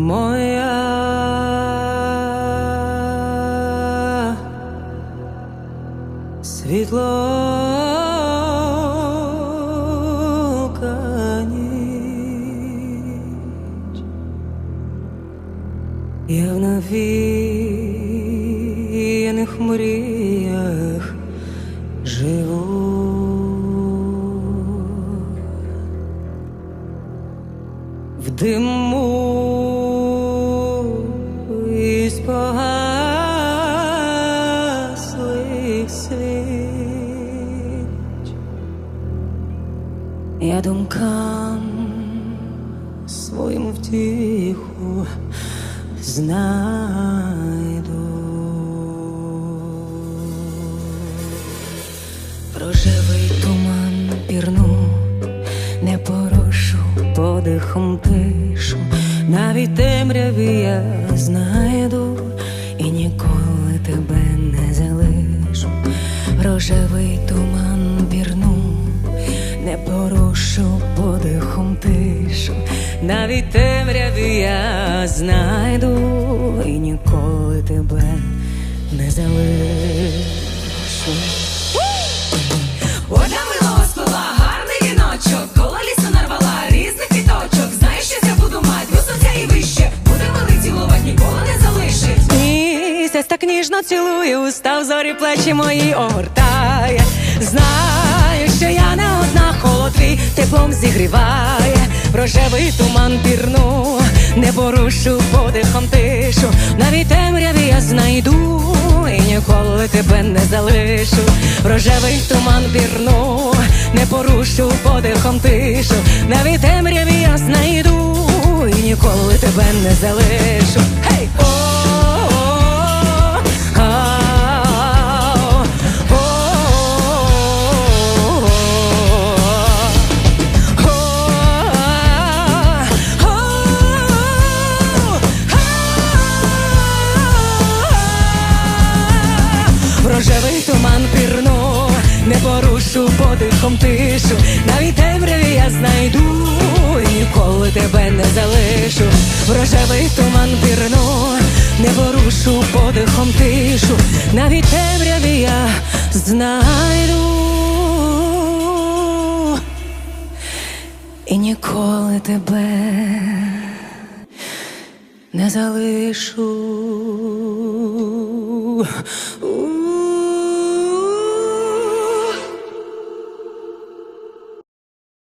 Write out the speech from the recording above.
моя світлока ніч. Я в навіяних мріях живу. В диму Я думкам своїм втіху знайду. Рожевий туман пірну, не порушу подихом тишу, навіть темряві я знайду навіть темряві я знайду і ніколи тебе не залишу. Оля милого спила, гарний віночок, коло лісу нарвала різних квіточок. Знаєш, що я буду мать, висоця і вище. Буде милий цілувати, ніколи не залишить. Місяць так ніжно цілує, устав зорі плечі мої огортає. Знаю, що я не одна, холод твій теплом зігріває. Рожевий туман пірну, не порушу подихом тишу. Навіть темряві я знайду і ніколи тебе не залишу. Рожевий туман пірну, не порушу подихом тишу. Навіть темряві я знайду і ніколи тебе не залишу. Гей! Рожевий туман пірну, не порушу подихом тишу, навіть темряві я знайду, ніколи тебе не залишу. Рожевий туман пірну, не порушу подихом тишу, навіть темряві я знайду. І ніколи тебе не залишу.